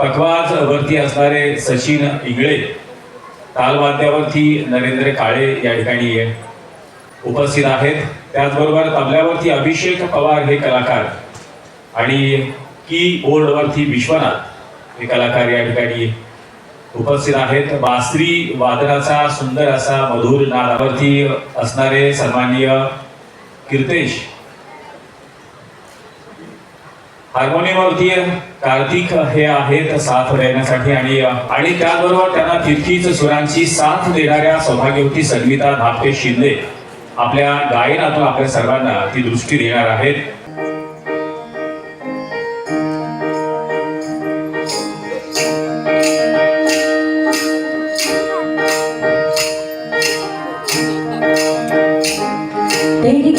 पखवाज वरती असणारे सचिन इंगळे तालवाद्यावरती नरेंद्र काळे या ठिकाणी उपस्थित आहेत. त्याचबरोबर तबल्यावरती अभिषेक पवार हे कलाकार आणि की बोर्डवरती विश्वनाथ हे कलाकार या ठिकाणी उपस्थित आहेत. बासरी वादनाचा सुंदर असा मधुर नादावरती असणारे सन्माननीय कीर्तेश हार्मोनियमवरती कार्तिक हे आहेत साथ देण्यासाठी. आणि आणि त्याचबरोबर त्यांना तितकीच सुरांची साथ देणाऱ्या सौभाग्यवती संगीता धापे शिंदे आपल्या गायनातून आपल्या सर्वांना ती दृष्टी देणार आहेत. तेरी